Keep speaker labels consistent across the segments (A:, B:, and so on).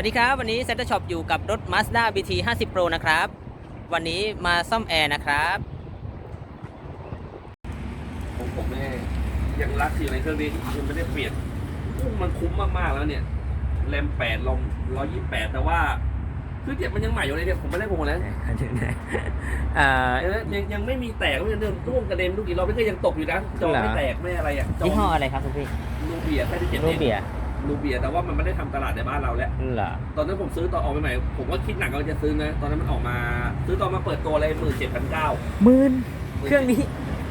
A: วัสดีครับ วันนี้เซ็นเตอร์ช็อปอยู่กับรถ Mazda BT 50 Pro นะครับ วันนี้มาซ่อมแอร์นะครับ
B: ผมผมเนี่ยยังรักอยู่ในเครื่องนี้ยังไม่ได้เปลี่ยนอู้มันคุ้มมากๆแล้วเนี่ยแรมแปดลองร้อยยี่แปดแต่ว่าคือเจ็บมันยังใหม่อยู่เลยเนี่ยผมไม่ได้โมนะ
A: เอ่อ
B: เออยังยังไม่มีแตกไม่ยังเดินร่วงกระเด็นลูกกี่รอบไม่ก็ยังตกอยู่นะจอ
A: เหรอ
B: ไม่แตกไม่อะไรอะจอ
A: ยี่ห้ออะไรครับคุณพี่
B: ลูเบียแค่ที่เจ็ด
A: รูเบียร์
B: ลูเบีย แต่ว่ามันไม่ได้ทำตลาดในบ้านเราแล้ว
A: เหรอ
B: ตอนนั้นผมซื้อตอนออกใหม่ๆผมก็คิดหนักว่าจะซื้อนะ ตอนนั้นมันออกมา ซื้อตอนมาเปิดตัวเลยหมื่นเจ็ดพันเก้า
A: หมื่นเครื่องนี้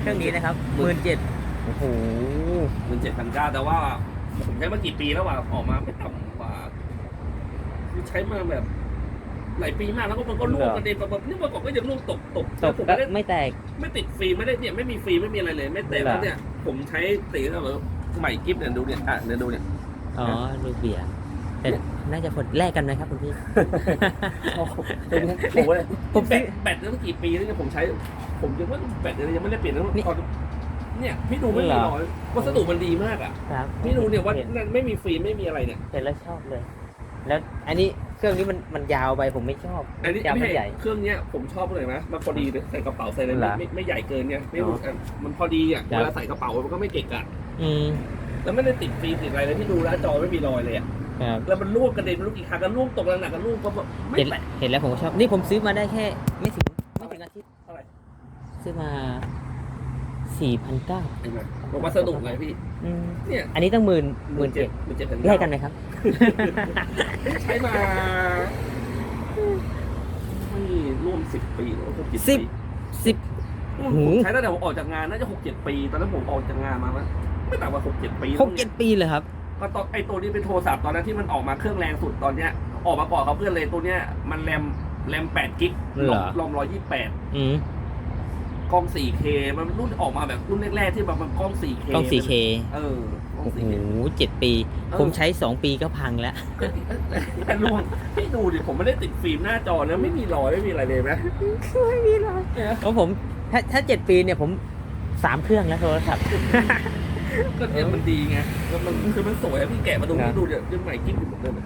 A: เครื่องนี้นะครับหมื่นเจ็ดโอ้โห
B: หมื่นเจ็ดพันเก้าแต่ว่าผมใช้มากี่ปีแล้วว่าออกมาไม่ต่ำกว่าคือใช้มาแบบหลายปีมากแล้วก็มันก็ลูกกระเด็นแบบนี่ประกอบก็ยังลูกตกตก
A: ตก
B: ผม
A: ก็
B: ไม่ได้
A: ไม่แตก
B: ไม่ติดฟิล์มไม่ได้เนี่ยไม่มีฟิล์มไม่มีอะไรเลย ไม่แตก
A: เหรอ
B: แล้วเนี่ย ผมใช้ตีแล้วแบบใหม่กิฟต์เนี่ยดูเนี่ยอะเนี่ยดูเนี่ย
A: อ๋อรูเบียร์แต่น่าจะผลแลกกันไหมครับคุณพี่
B: เป็นไงผมว่า
A: ผมซื้
B: แบ
A: อ
B: ตแบตตั้งกี่ปีแล้วเนี่ยผมใช้ ผมยังว่าแบตเนี่ยยังไม่ได้เปลี่ยนนะ
A: นี่
B: ตอนเนี่ยพี่ดูไม่มี
A: เหรอ
B: รอยวัสดุมันดีมากอะ
A: ครับ
B: พี่ดูเนี่ยว่า
A: ห็
B: นั่นไม่มีฟิล์มไม่มีอะไรเนี่ย
A: เห็นแล้วชอบเลย แล้วอันนี้เครื่องนี้มันมันยาวไปผมไม่ชอบ
B: อันนี้
A: ยาว
B: ไม่
A: ไม่
B: ใช่
A: ใหญ่
B: เครื่องเนี้ยผมชอบเลยนะมันพอดีเลยใส่กระเป๋าใส่อะไร
A: เหรอ
B: ไม่ไม่ใหญ่เกินเนี่ยไม่
A: อ๋อ
B: รู้อะมันพอดีอะ
A: ครับ
B: เวลาใส่กระเป๋ามันก็ไม่เกะกะ
A: อืม
B: แล้วไม่ได้ติดฟิล์มติดอะไรเลยที่ดูแล้วจอไม่มีรอยเลยอะ
A: ครับ
B: แล้วมันลูกกระเด็นลูกอีกครั้งกันลูกตกหนักๆกันลูกก็แบบไม่
A: เห็น
B: แตะ
A: เห็นแล้วผมก็ชอบ นี่ผมซื้อมาได้แค่ ไม่ถึงไม่ถึงอาทิตย์
B: เท่าไหร่
A: ซื้อมาสี่พันเก้า
B: เห็นไหมบอกวัสดุไงพี่ เนี่ย
A: อันนี้ตั้งหมื่นหมื่นเจ็ด
B: หมื่นเจ็ดพัน
A: แลกกันไหมครับ
B: ใช้มาไม่ร่วมสิบปีหรือหกเจ็ด
A: สิบ
B: ปี
A: สิบ
B: ผมใช้ตั้งแต่ผมออกจากงานน่าจะหกเจ็ดปี ตอนนั้นผมออกจากงานมาแล้ว ไม่ต่ำกว่าหกเจ็ดปี
A: หกเจ็ดปีเลยครับ
B: ก็ตอนไอตัวนี้เป็นโทรศัพท์ตอนนั้นที่มันออกมาเครื่องแรงสุดตอนเนี้ย ออกมาก่อนเขาเพื่อนเลยตัวเนี้ยมันแรมแรมแปดกิก
A: เหรอ
B: ลอมร้อยยี่แปด
A: อืม
B: กล้อง 4K มันรุ่นออกมาแบบรุ่นแรกๆที่แบบมันกล้อง 4K
A: กล้อง 4K
B: เออกล้อง
A: โอ้โห
B: 4K
A: เจ็ดปี
B: เออ
A: ผมใช้สองปีก็พังแล้ว
B: แต่ลุงพี่ดูดิผมไม่ได้ติดฟิล์มหน้าจอนะไม่มีรอยไม่มีอะไรเลยนะ
A: ไม่มีเลยของผมถ้าถ้าเจ็ดปีเนี่ยผมสามเครื่องแล้วโทรศัพท์
B: ก็เนี่ยมันดีไงแล้วมันคือมันสวยอะพี่แกะมาดู
A: ครับ
B: พี่ดูเดี๋ยวยังใหม่กิ๊บอยู่เหมือนเดิมเลย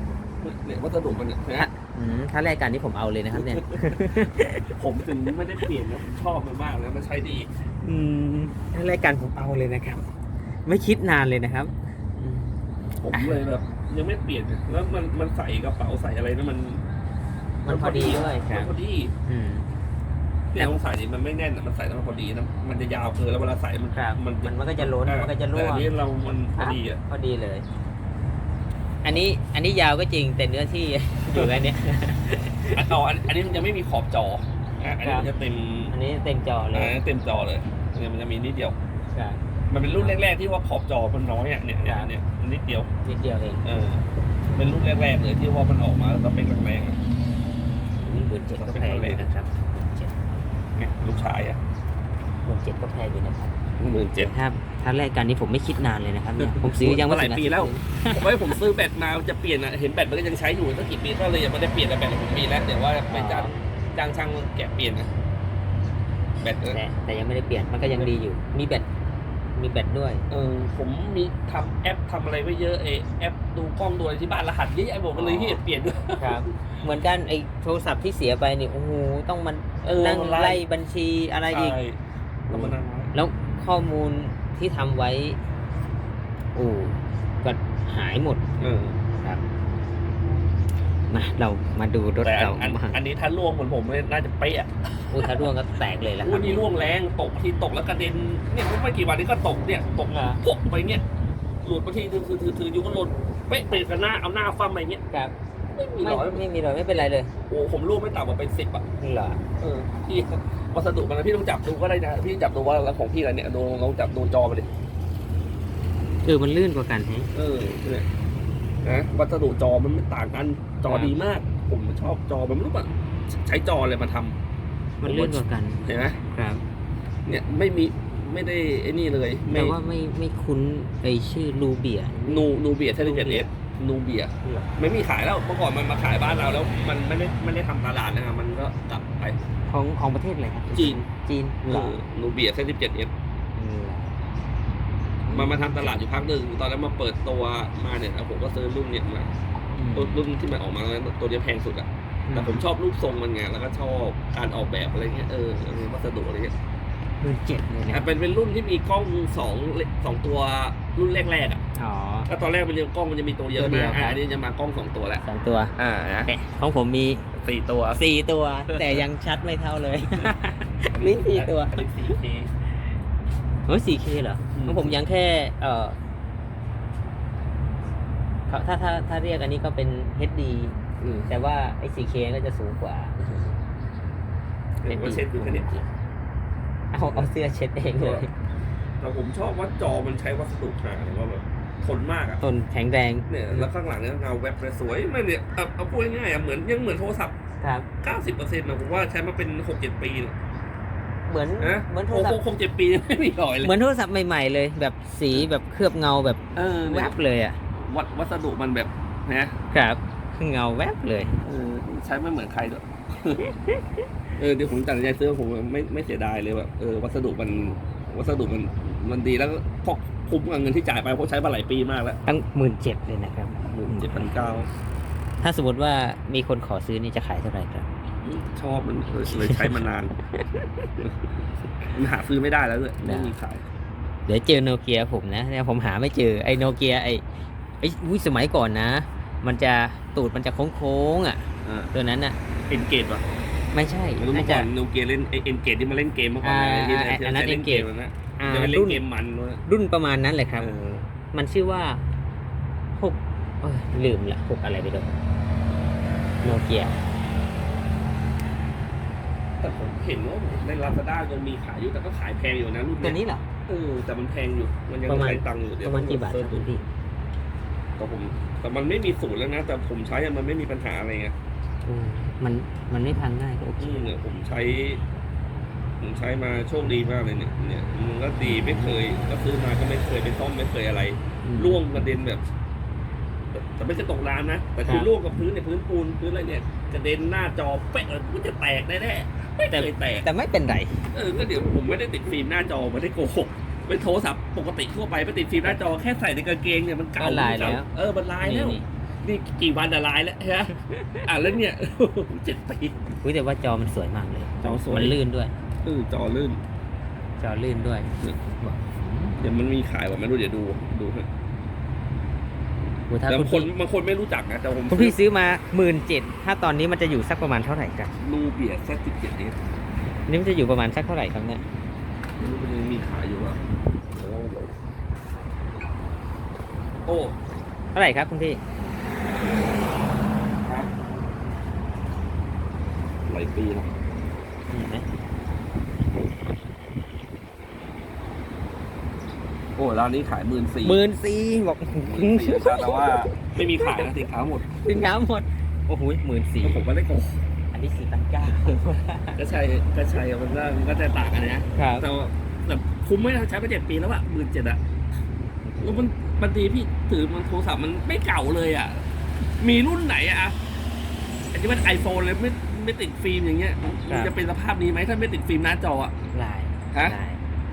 B: เนี่ยวัสดุมันเนี่ยนะ
A: อืมถ้าแลกกันนี่ผมเอาเลยนะครับเนี่ย
B: ผมถึงไม่ได้เปลี่ยนนะชอบมันมากนะมันใช้ดี
A: อืมถ้าแลกกันผมเอาเลยนะครับ ไม่คิดนานเลยนะครับอืม
B: ผมเลยแบบยังไม่เปลี่ยนเลยแล้วมันมันใส่กระเป๋าใส่อะไรนะมัน
A: มันพอดีด้วยค
B: มั
A: รับ
B: นพอดี
A: อืม
B: เนี่ยลองใส่ดิมันไม่แน่นอะมันใส่แล้วมันพอดีนะมันจะยาวเกินแล้วเวลาใส่มัน
A: ครับ
B: มัน
A: มันมันก็จะล้นมันก็จะรั่
B: แต่
A: ว
B: อันนี้เรามันพอดีอะ
A: พอดีเลย อันนี้อันนี้ยาวก็จริงแต่เนื้อที่ อยู่แค่เนี้ย
B: อันเอาอันอันนี้มันจะไม่มีขอบจออะอันนี้
A: ครับ
B: มันจะเต็ม
A: อันนี้เต็มจอเล
B: อัน
A: ย
B: นี้เต็มจอเลยเนี่ยมันจะมีนิดเดียว
A: ครับ
B: มันเป็นรุ่นแรกๆที่ว่าขอบจอมันน้อยอะเนี่ยเนี่ย
A: ครับ
B: เนี่ยนิดเดียว
A: นิดเดียวเอง
B: เออ เป็นรุ่นแรกๆเลยที่ว่ามันออกมาแล้วก็เป็นแรงๆอะ
A: นี่หมื่นเจ็ดก็แพงอยู่นะครับ
B: เนี่ย ลูกชายอะ
A: หมื่นเจ็ดก็แพงอยู่นะครับ
B: หมื่นเจ็ด
A: ถ้าถ้าแลกกันนี่ผมไม่คิดนานเลยนะครับเนี่ยผมซื้อยังไม่
B: หลาย
A: ถึง
B: ปีแล้วผมว่าผมซื้อแบตมาจะเปลี่ยนอะเห็นแบตมันก็ยังใช้อยู่ตั้งกี่ปีก็เลยยังไม่ได้เปลี่ยนแต่แบตผมมีแล้วเดี๋ยวว่าไปจ้างจ้างช่างแกะเปลี่ยนนะแบตเออ
A: แต่แต่ยังไม่ได้เปลี่ยนมันก็ยังดีอยู่ มีแบตมีแบตด้วย
B: เออ ผมมีทำแอปทำอะไรไว้เยอะเออแอปดูกล้องดูอะไรที่บ้านรหัสเยอะแยะบอกมันเลยที่เปลี่ยนด้วย
A: ครับ เหมือนกันไอ้โทรศัพท์ที่เสียไปนี่โอ้โหต้องมัน
B: เออ
A: นั่ง
B: มันไล่
A: ไล่บัญชีอะไรอีก
B: ใช่ต้องมานั่งไว้
A: แล้วข้อมูลที่ทำไว้ โอ้ก็หายหมด
B: เออ
A: ครับมาเรามาดูรถ
B: แต่อัน
A: เก่า
B: อัน
A: มา
B: อันนี้ถ้าล่วงเหมือนผมเนี่ยน่าจะเป๊ะอะ
A: อุยถ้าร่วงก็แตกเลยแล้วค
B: วั
A: รับ
B: นนี้ล่วงแรงตกที่ตกแล้วกระเด็นเนี่ยไม่กี่วันนี้ก็ตกเนี่ยตก
A: เหรอ
B: ปุ๊บไปเนี่ยหลุดบางทีถือถือถือถืออยู่ก็หล่นเป๊ะเปกันหน้าเอาหน้าฟั่มไปเนี่ย
A: ครับ
B: ไม่มี
A: ไม่
B: หรอย
A: ไม่มีรอยไม่เป็นไรเลย
B: โอ้ผมล่วงไม่ต่ำกว่าเป็นสิบอะ
A: เหรอ
B: เออพี่วัสดุมันนะพี่ต้องจับดูก็ได้นะพี่จับดูว่าแล้วของพี่อะไรเนี่ยดูลองจับดูจอมาดิ
A: เออมันลื่นกว่ากันแฮะ
B: เออเนี่ยนะวัสดุจอมันไม่ต่างกันจอ
A: ครับ
B: ดีมาก ผมชอบจอมันไม่รู้ว่าใช้จออะไรมาทำ
A: มันลื่นกว่ากัน
B: เห็นไหม
A: ครับ
B: เนี่ยไม่มีไม่ได้ไอ้นี่เลยไม่
A: แต่ว่าไม่ไม่คุ้นไอชื่อลูเบีย
B: นูนูเบียเทเลเจเอส นูเบีย ไม่มีขายแล้วเมื่อก่อนมันมาขายบ้านเราแล้ว มันไม่ได้ไม่ได้ทำตลาดนะครับมันก็กลับไป
A: ของของประเทศอะไรครับ
B: จีน
A: จีนเหรอ
B: นูเบียเทเลเจเอส
A: อืม
B: มันมาทำตลาดอยู่พักหนึ่งตอนนั้นมาเปิดตัวมาเนี่ยผมก็ซื้อรุ่นเนี่ยมาตัวรุ่นที่มันออกมาแล้วตัวเนี้ยแพงสุดอะแต่ผมชอบรูปทรงมันไงแล้วก็ชอบการออกแบบอะไรเงี้ยเออเออวัสดุอะไรเงี้ย
A: หมื่นเจ็ดเลยนะ
B: อะเป็นเป็นรุ่นที่มีกล้องสองสองตัว รุ่นแรกๆอะ
A: อ๋อ
B: ก็ตอนแรกมันยังกล้องมันจะมีตัวเดียว
A: ตัวเดียว
B: นะ
A: ครับ
B: อะอันนี้จะมากล้องสองตัวแล้ว
A: สองตัว
B: อ่านะ
A: แต่ของผมมี
B: สี่ตัว
A: สี่ตัว แต่ยังชัดไม่เท่าเลย มีสี่ตัว
B: อันนี้สี่ที
A: เฮ้ย 4K เหรอ
B: อืม
A: ของผมยังแค่ เอ่อเขาถ้าถ้าถ้าเรียกอันนี้ก็เป็น HD
B: อืม
A: แต่ว่าไอ้ 4K ก็จะสูงกว่า
B: เดี๋ยวว่าเช็ดดูแค่เนี้ย
A: เอาเอาเสื้อเช็ดเองเลย
B: แต่ผมชอบว่าจอมันใช้วัสดุหนาเนี่ยว่าแบบทนมากอะ
A: ทนแข็งแรง
B: เนี่ยแล้วข้างหลังเนี่ยเงาแวบเลยสวยไม่เนี่ยเอาเอาพูดง่ายๆอะเหมือนยังเหมือนโทรศัพท์
A: ครับ
B: 90%นะผมว่าใช้มาเป็นหกเจ็ดปีเนี่ย
A: เหมือน
B: นะ
A: เหมือนโทรศัพท์
B: หกเจ็ดปีไม่มีรอยเลย
A: เหมือนโทรศัพท์ใหม่ๆเลย แบบสีแบบเคลือบเงาแบบ
B: เออ
A: แว
B: เนี่ย
A: บเลยอะ
B: วัดวัสดุมันแบบนะ
A: ครับเงาแวบเลย
B: เออใช้ไม่เหมือนใครด้วยเออเดี๋ยวผมตัดสินใจซื้อผมไม่ไม่เสียดายเลยแบบเออวัสดุมัน วัสดุมันมันดีแล้วก็พอคุ้มกับเงินที่จ่ายไปเพราะใช้มาหลายปีมากแล้ว
A: ตั้งหมื่นเจ็ดเลยนะครับ
B: เจ็ดพันเก้า
A: ถ้าสมมติว่ามีคนขอซื้อนี่จะขายเท่าไหร่ครับ
B: ชอบมันเลยเลยใช้มานาน มันหาซื้อไม่ได้แล้วด้วยไม่มีขาย
A: เดี๋ยวเจอโนเกียผมนะเนี่ยผมหาไม่เจอไอ้โนเกียไอ้ไอ้อุ้ยสมัยก่อนนะ มันจะตูดมันจะโค้งๆอะ
B: อ่า
A: ตัวนั้นอะ
B: เอ็นเกตป่ะ
A: ไม่ใช่
B: ไม่รู้
A: น่า
B: เมื่อก่
A: จะ
B: อนโนเกียเล่นเอ็นเกตที่มาเล่นเกมเมื่อก่อน
A: อ่า
B: ที่
A: อ่าอันนั้น
B: เล่นเกม
A: N-Gate
B: นะ
A: อ่า
B: จะไปเล่
A: รุ่
B: น
A: น
B: เกมมันด้วย
A: รุ่นประมาณนั้นเลยครับ
B: เออ
A: มันชื่อว่าหกเอ้ยลืมละหกอะไรไปด้วยโนเกีย
B: แต่ผมเห็นว่าในลาซาด้ายังมีขายอยู่แต่ก็ขายแพงอยู่นะรุ่น
A: ตัว
B: เนี้ย
A: นี้เหรอ
B: เออแต่มันแพงอยู่มันยัง
A: ประมาณ
B: ใช้ตังค์อยู่เดี๋
A: ป
B: ยว
A: ระมาณกี่บาท
B: เซิ
A: ค
B: ร์
A: รับ
B: ชดู
A: คุณพี่
B: แต่ผมแต่มันไม่มีศูนย์แล้วนะ แต่ผมใช้อะมันไม่มีปัญหาอะไรไง
A: อืมมันมันไม่พังง่ายก็โอเค
B: อืมเนี่ยผมใช้ ผมใช้มาโชคดีมากเลยเนี่ย เนี่ยมันก็ดีไม่เคย ก็ซื้อมาก็ไม่เคยไปซ่อมไม่เคยอะไร
A: อืม
B: ร่วงกระเด็นแบบ แต่แต่ไม่ใช่ตกน้ำนะ แต่คือ
A: ครับ
B: ร่วงกับพื้นเนี่ยพื้นปูนพื้นอะไรเนี่ยกระเด็นหน้าจอเป๊ะเลยมันจะแตกแน่ๆไม่เคยแตก
A: แต่ไม่เป็นไร
B: เออก็เดี๋ยวผมไม่ได้ติดฟิล์มหน้าจอไม่ได้โกหกเป็นโทรศัพท์ปกติทั่วไปไปติดฟิล์มหน้าจอแค่ใส่ในกางเกงเนี่ยมันเก่า
A: ก็ลายแล้ว
B: เออมันลายแล้ว
A: นี่
B: นี่กี่วันอะลายแล้วฮะอะแล้วเนี่ยเจ็ดปี
A: อุ้ยแต่ว่าจอมันสวยมากเลย
B: จอสวย
A: มันลื่นด้วย
B: เออจอลื่น
A: จอลื่นด้วย
B: เดี๋ยวมันมีขายว่าไม่รู้เดี๋ยวดูดูเถอะ
A: โอ้ถ้า
B: แต่
A: คุณ
B: คน
A: พี่
B: บางคนไม่รู้จักนะแต่ผม
A: คุณพี่ซื้อมาหมื่นเจ็ดถ้าตอนนี้มันจะอยู่สักประมาณเท่าไหร่ครับ
B: ลูเบียร์สักสิบเจ็ดเอส
A: นี่มันจะอยู่ประมาณสักเท่าไหร่ครับเนี่ย
B: ไม่รู้มันยังมีขายอยู่อะโอ้โอ้
A: เท่าไหร่ครับคุณพี่
B: ครับหลายปีแล้ว
A: เห็นไหม
B: โอ้ร้านนี้ขายหมื่นสี่
A: หมื่นสี่บอก
B: แต่ว่าไม่มีขายนะสินค้าหมด
A: สินค้าหมด โอ้โหหมื่นสี่
B: ผมไม่ได้โกง
A: อันนี้สี่พันเก้า
B: ก็ใช่ก็ใช่มันก็มันก็จะต่างกันนะครับแต่ว่าแต่คุ้มไหมนะใช้ไปเจ็ดปีแล้วอะหมื่นเจ็ดอะแล้วมันมันดีพี่ถือมันโทรศัพท์มันไม่เก่าเลยอะมีรุ่นไหนอะอันนี้มันไอโฟนเลยไม่ ไม่ติดฟิล์มอย่างเงี้ยมันจะเป็นสภาพนี้ไหมถ้าไม่ติดฟิล์มหน้าจออะ
A: ลาย
B: ฮะ
A: ลาย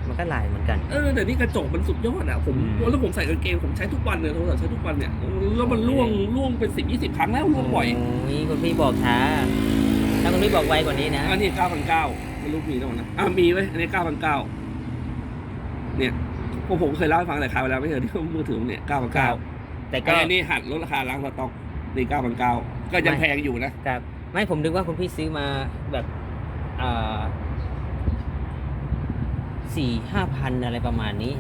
A: มันก็ลายเหมือนกัน
B: เออแต่นี่กระจกมันสุดยอดอะผม
A: อืม
B: แล้วผมใส่กางเกงผมใช้ทุกวันเลยโทรศัพท์ใช้ทุกวันเนี่ยแล้วมันร่วงร่วงเป็นสิบยี่สิบครั้งแล้วร่วงบ่อย
A: นี่คุณพี่บอกช้าถ้าคุณพี่บอกไวกว่านี้นะ
B: อันนี้เก้าพันเก้าไม่รู้มีหรือเปล่านะอะมีไว้ยอันนี้เก้าพันเก้าเนี่ยพวกผมเคยเล่าให้ฟังแต่ขายไปแล้วไม่ใช่ที่มือถือผมเนี่ยเก้าพันเก้า
A: แต่ก็
B: ก็อันนี้หัดลดราคาล้างสต็อกนี่เก้าพันเก้าก็ยังแพงอยู่นะครับ
A: ไม่ผมนึกว่าคุณพี่ซื้อมาแบบอ่าสี่ห้าพันอะไรประมาณนี้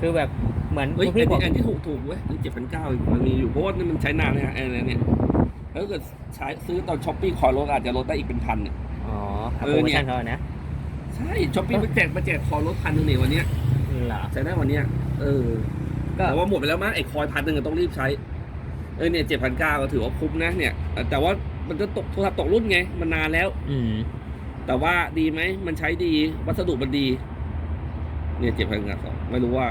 A: คือแบบเหมือน
B: เฮ้ย
A: คุณพี่บอก
B: อันนี้ถูกถูกๆเว้ยนี่เจ็ดพันเก้ามันมีอยู่เพราะว่านี่มันใช้นานนะฮะไอ้อันเนี่ยแล้วถ้าเกิดใช้ซื้อตอนช้อปปี้คอยลดอาจจะลดได้อีกเป็นพันเนี่ย
A: อ๋อ
B: เอ
A: โป
B: อ
A: รโม
B: เนี่ย
A: ชั่นเขานะ
B: ใช่ช้อปปี้มาแจกมาแจกคอยลดพันหนึ่งเนี่ยวันเนี้ย
A: เหรอ
B: ใช้ได้วันเนี้ยเออ
A: ก็
B: แต่ว่าหมดไปแล้วมั้งไอ้คอยพันหนึ่งอะต้องรีบใช้ เออเนี่ยเจ็ดพันเก้าก็ถือว่าคุ้มนะเนี่ย แต่ว่ามันจะตกโทรศัพท์ตกรุ่นไง มันนานแล้ว
A: อืม
B: แต่ว่าดีไหม มันใช้ดี วัสดุมันดี เนี่ยเจ็ดพันสองไม่รู้ว่า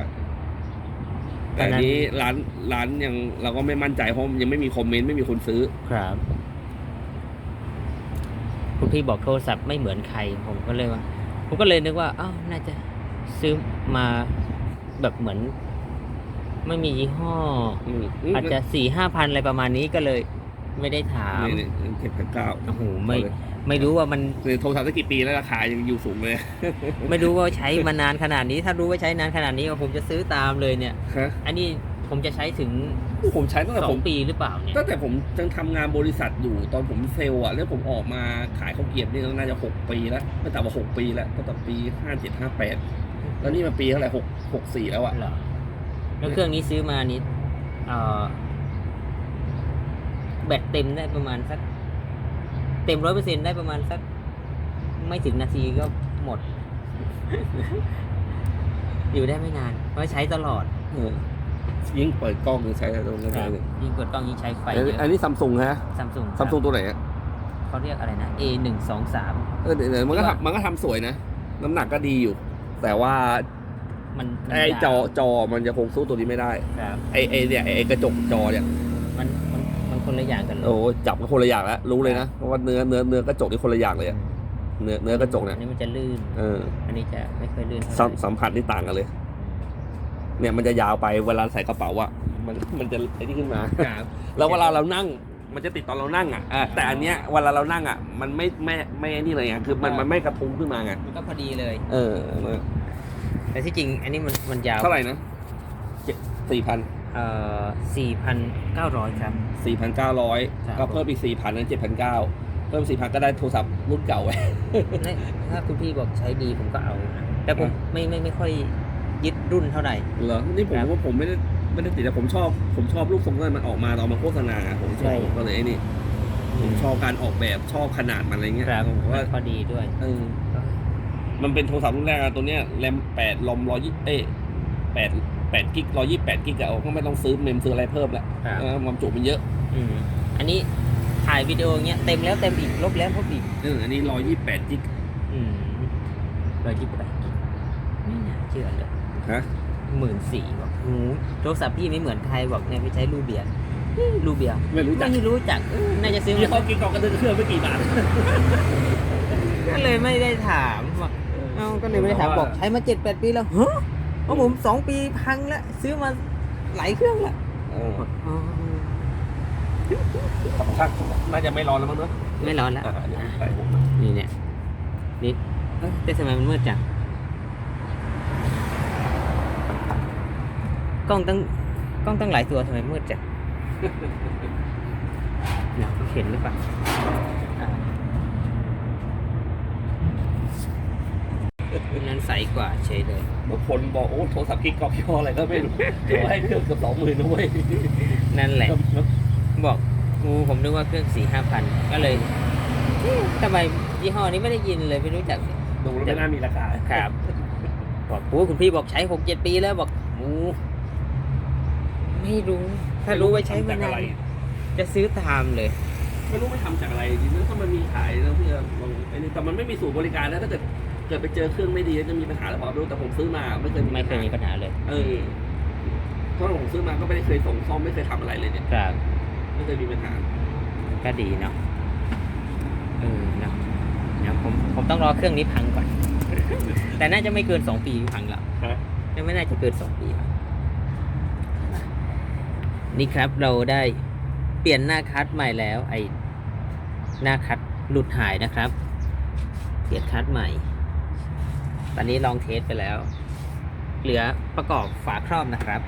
B: แต่อันนี้ร้านร้านยังเราก็ไม่มั่นใจเพราะมันยังไม่มีคอมเมนต์ไม่มีคนซื้อ
A: ครับคุณพี่บอกโทรศัพท์ไม่เหมือนใครผมก็เลยว่า ผมก็เลยนึกว่าอ้าวน่าจะซื้อมาแบบเหมือน ไม่มียี่ห้อ
B: อืม
A: อาจจะสี่ห้าพันอะไรประมาณนี้ก็เลย ไม่ได้ถาม
B: นี่นี่เจ็ดพันเก้า
A: โอ้โหไม่ไม่รู้ว่ามัน
B: คือโทรศัพท์ได้กี่ปีแล้วราคายังอยู่สูงเลย
A: ไม่รู้ว่าใช้มานานขนาดนี้ ถ้ารู้ว่าใช้นานขนาดนี้ผมจะซื้อตามเลยเนี่ย
B: ฮะ
A: อันนี้ผมจะใช้ถึง
B: ผมใช้ตั้งแต่
A: สอ
B: ผ
A: ง
B: ม
A: ปีหรือเปล่าเนี่ย
B: ตั้งแต่ผมยังทำงานบริษัทอยู่ตอนผมเซลล์อะแล้วผมออกมาขายข้าวเกรียบนี่น่าจะหกปีแล้วไม่ต่ำกว่าหกปีแล้วตั้งแต่ปีห้าเจ็ดห้าแปดแล้วนี่มาปีเท่าไหร่หกหกสี่แล้วอะ
A: เหรอ แล้วเครื่องนี้ซื้อมานี้เอ่อแบตเต็มได้ประมาณสัก เต็มร้อยเปอร์เซ็นได้ประมาณสัก ไม่ถึงนาทีก็หมด อยู่ได้ไม่นาน เพราะใช้ตลอด
B: เออยิ่งเปิดกล้องยังใช้ตรงนั้นเลย
A: ยิ่งกดกล้องยิ่งใช้ไฟ
B: อัน
A: เย
B: นี้
A: อะ
B: อันนี้ซัมซุงฮะ
A: ซัมซุง
B: ซัมซุงตัวไหนอะ
A: เขาเรียกอะไรนะ A หนึ่งสองสาม
B: เออเดี๋ยวเดี๋ยวมันก็
A: ที่ว่า
B: ทำมันก็ทำสวยนะ น้ำหนักก็ดีอยู่ แต่ว่า
A: มันมัน
B: ไอ้จอยา
A: ว
B: จอมันจะคงสู้ตัวนี้ไม่ได้
A: ครับ
B: ไอ้ไอ้เนี่ยไอ้ไอ้กระจกจอเนี่ย
A: มันมันมันคนละอย่างกันเลย
B: โอ้จับกันคนละอย่างแล้วรู้เลยนะเพราะว่าเนื้อเนื้อเนื้อกระจกนี่คนละอย่างเลยอะเนื้อเนื้อกระจกเนี่ย
A: อันนี้มันจะลื่น
B: เออ
A: อันนี้จะไม่ค่อยลื่นเท่า
B: สัม
A: ไหร่
B: สัมผัสนี่ต่างกันเลย เนี่ยมันจะยาวไปเวลาใส่กระเป๋าอะมันมันจะไอ้นี่ขึ้นมา
A: ครับ
B: แล้วเวลาเรานั่งมันจะติดตอนเรานั่งอะอะแต่อันเนี้ยเวลาเรานั่งอะมันไม่ไม่ไม่ไอ้นี่เลยไงคือมันมันไม่กระทุ้งขึ้นมาไง
A: มันก็พอดีเลย
B: เออ
A: แต่ที่จริงอันนี้มันมันยาว
B: เท่าไหร่นะเจ็ดสี่พัน
A: เอ่อสี่พันเก้าร้อยครับ
B: สี่พันเก้าร้อย
A: ครับ
B: ก็เพิ่มอีกสี่พันนั้นเจ็ดพันเก้าเพิ่มสี่พันก็ได้โทรศัพท์รุ่นเก่าไว้
A: นี่ถ้าคุณพี่บอกใช้ดีผมก็เอานะแต่ผม
B: อะ
A: ไม่ไม่ไม่ค่อยยึดรุ่นเท่าไหร่
B: เหรอ นี่ผม
A: ครับ
B: ว่าผมไม่ได้ไม่ได้ติดแต่ผมชอบผมชอบรูปทรงนั้นมันออกมาตอนมาโฆษณาผมช
A: ใช่
B: อบก็เลยไอ้นี่ ผมชอบการออกแบบชอบขนาดมันอะไรเงี้ย
A: ครับ
B: ผม
A: มั
B: ว่าน
A: พอดีด้วย
B: เออ มันเป็นโทรศัพท์รุ่นแรกอะตัวเนี้ยแรมแปดลมร้อยยี่เอ้แปดแปดกิกร้อยยี่แปดกิกอะก็ไม่ต้องซื้อเมมซื้ออะไรเพิ่มละ
A: ครับ
B: เออความจุมันเยอะ
A: อืมอันนี้ถ่ายวิดีโอเงี้ยเต็มแล้วเต็มอีกลบแล้วลบอีก
B: เอออันนี้ร้อยยี่แปดกิก
A: อืมร้อยยี่สิบแปดไม่น่าเชื่อเลย
B: ฮะ
A: หมื่นสี่บอกโอ้โหโทรศัพท์พี่ไม่เหมือนใครบอกเนี่ยไปใช้รูเบียร์เฮ้ยรูเบียร์
B: ไม่รู้จัก
A: ไม่รู้จักเออน่าจะซื้อ
B: ยี่
A: มา
B: ห้อกิกกอกกระเดินเครื่องไม่กี่บาท
A: ก็เลยไม่ได้ถามบอก เอ้าก็เลยไม่ได้ถามบอกใช้มาเจ็ดแปดปีแล้วฮะเพราะผมสองปีพังแล้วซื้อมาหลายเครื่องแล้ว
B: เออ
A: บอกอ๋อ
B: ธรรมชาติน่าจะไม่ร้อนแล้วมั้งเนอะ
A: ไม่ร้อนแล้ว
B: อ่าเดี๋ยวใส่ผม
A: นี่เนี่ยนี่เอ้ยแต่ทำไมมันมืดจังกล้องตั้งกล้องตั้งหลายตัวทำไมมืดจังเนาะเห็นหรือเปล่าอ่า นั้นใสกว่าเฉยเลย
B: บางคนบอกโอ้โทรศัพท์กิกกอกยี่ห้ออะไรก็ไม่รู้ตัวให้เครื่องเกือบสองหมื่นนะเว้ย
A: นั่นแหละ บอกกูผมนึกว่าเครื่องสี่ห้าพันก็เลยเอ๊ะทำไมยี่ห้อนี้ไม่ได้ยินเลยไม่รู้จัก
B: ดูแล้วไม่น่ามีราคา
A: ครับบอกโอ้คุณพี่บอกใช้หกเจ็ดปีแล้วบอกโอ้ไม่รู้ ถ้ารู้ว่าใช้มานานจะซื้อตามเลย
B: ไม่รู้ไม่ทำจากอะไรจริงๆถ้ามันมีขายแล้วเพื่อลองไอ้นี่แต่มันไม่มีศูนย์บริการนะถ้าเกิด เกิดไปเจอเครื่องไม่ดีจะมีปัญหาหรือเปล่าไม่รู้แต่ผมซื้อมาไม่เคย
A: ไม่เคยมีปัญหาเลย
B: เออเพราะผมซื้อมาก็ไม่ได้เคยส่งซ่อมไม่เคยทำอะไรเลยเนี่ย
A: ครับ
B: ไม่เคยมีปัญหา
A: ก็ดีเนาะเออเนาะเดี๋ยวผมผมต้องรอเครื่องนี้พังก่อน แต่น่าจะไม่เกินสองปีพังแล้ว
B: ฮะ
A: ยังไม่น่าจะเกินสองปีหรอกนี่ครับเราได้เปลี่ยนหน้าคัดใหม่แล้ว ไอหน้าคัดหลุดหายนะครับ เปลี่ยนคัดใหม่ ตอนนี้ลองเทสไปแล้ว เหลือประกอบฝาครอบนะครับ